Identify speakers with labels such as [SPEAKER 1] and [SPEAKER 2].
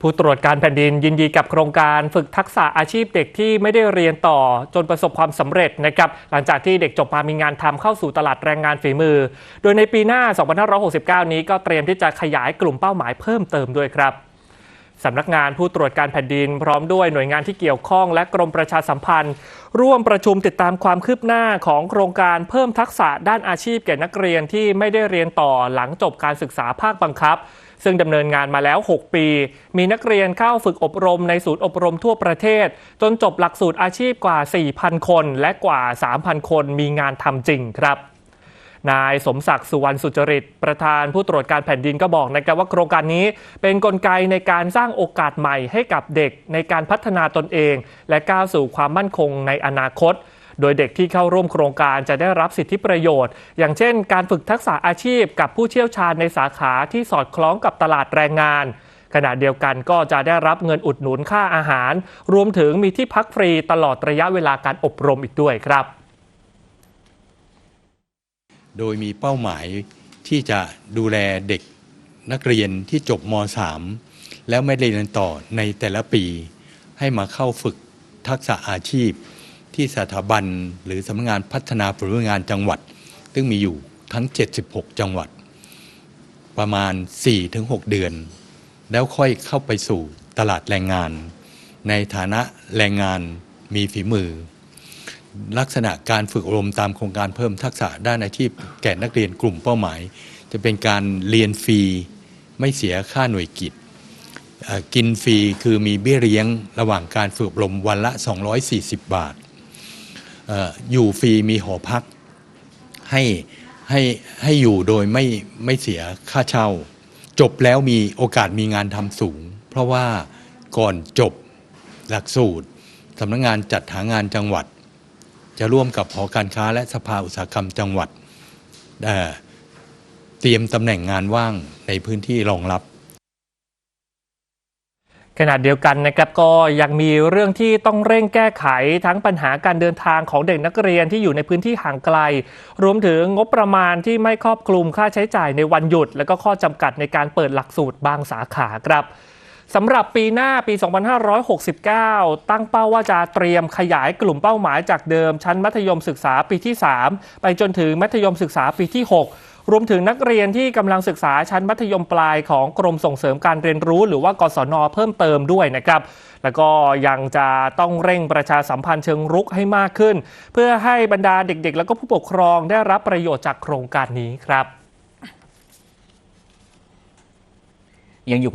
[SPEAKER 1] ผู้ตรวจการแผ่นดินยินดีกับโครงการฝึกทักษะอาชีพเด็กที่ไม่ได้เรียนต่อจนประสบความสำเร็จนะครับหลังจากที่เด็กจบมามีงานทำเข้าสู่ตลาดแรงงานฝีมือ โดยในปีหน้า 2569 นี้ก็เตรียมที่จะขยายกลุ่มเป้าหมายเพิ่มเติมด้วยครับ สำนักงานผู้ตรวจการแผ่นดิน พร้อมด้วยหน่วยงานที่เกี่ยวข้องและกรมประชาสัมพันธ์ ร่วมประชุมติดตามความคืบหน้าของโครงการเพิ่มทักษะด้านอาชีพแก่นักเรียนที่ไม่ได้เรียนต่อหลังจบการศึกษาภาคบังคับ ซึ่งดำเนินงานมาแล้ว 6 ปี มีนักเรียนเข้าฝึกอบรมในศูนย์อบรมทั่วประเทศ จนจบหลักสูตรอาชีพกว่า 4,000 คน และกว่า 3,000 คนมีงานทำจริงครับ นายสมศักดิ์สุวรรณสุจริต ประธานผู้ตรวจการแผ่นดินก็บอกนะครับว่าโครงการนี้เป็นนกลไกในการสร้างโอกาสใหม่ให้กับเด็กในการพัฒนาตนเอง และก้าวสู่ความมั่นคงในอนาคต โดยเด็กที่เข้าร่วมโครงการจะได้รับสิทธิประโยชน์ อย่างเช่น การฝึกทักษะอาชีพกับผู้เชี่ยวชาญในสาขาที่สอดคล้องกับตลาดแรงงานขณะเดียวกันก็จะได้รับเงินอุดหนุนค่าอาหาร รวมถึงมีที่พักฟรีตลอดระยะเวลาการอบรมอีกด้วยครับ
[SPEAKER 2] โดยมีเป้าหมายที่จะดูแลเด็กนักเรียนที่จบม .3 แล้วไม่ได้เรียนต่อในแต่ละปี ให้มาเข้าฝึกทักษะอาชีพ ที่สถาบันหรือสำนักงานพัฒนาฝีมืองานจังหวัด ซึ่งมีอยู่ทั้ง 76 จังหวัด ประมาณ 4-6 เดือน แล้วค่อยเข้าไปสู่ตลาดแรงงาน ในฐานะแรงงานมีฝีมือ ลักษณะการฝึกอบรมตามโครงการเพิ่มทักษะด้านอาชีพ แก่นักเรียนกลุ่มเป้าหมาย จะเป็นการเรียนฟรีไม่เสียค่าหน่วยกิจ กินฟรีคือมีเบี้ยเลี้ยงระหว่างการฝึกอบรมวันละ 240 บาทอออยู่ฟรีมีหอพักให้ให้ให้อยู่โดยไม่ไม่เสียค่าเช่า จบแล้วมีโอกาสมีงานทำสูง เพราะว่าก่อนจบหลักสูตรสำนักงงานจัดหางานจังหวัด จะร่วมกับหอการค้าและสภาอุตสาหกรรมจังหวัดเตรียมตำแหน่งงานว่างในพื้นที่รองรับ
[SPEAKER 1] ขณะเดียวกันนะครับก็ยังมีเรื่องที่ต้องเร่งแก้ไขทั้งปัญหาการเดินทางของเด็กนักเรียนที่อยู่ในพื้นที่ห่างไกล รวมถึงงบประมาณที่ไม่ครอบคลุมค่าใช้จ่ายในวันหยุด และก็ข้อจำกัดในการเปิดหลักสูตรบางสาขาครับ สำหรับปีหน้าปี 2569 ตั้งเป้าว่าจะเตรียมขยายกลุ่มเป้าหมายจากเดิมชั้นมัธยมศึกษาปีที่ 3 ไปจนถึงมัธยมศึกษาปีที่ 6รวมถึงนักเรียนที่กำลังศึกษาชั้นมัธยมปลายของกรมส่งเสริมการเรียนรู้ หรือว่ากศนเพิ่มเติมด้วยนะครับ แล้วก็ยังจะต้องเร่งประชาสัมพันธ์เชิงรุกให้มากขึ้น เพื่อให้บรรดาเด็กๆ แล้วก็ผู้ปกครองได้รับประโยชน์จากโครงการนี้ครับ
[SPEAKER 3] ยังอยู่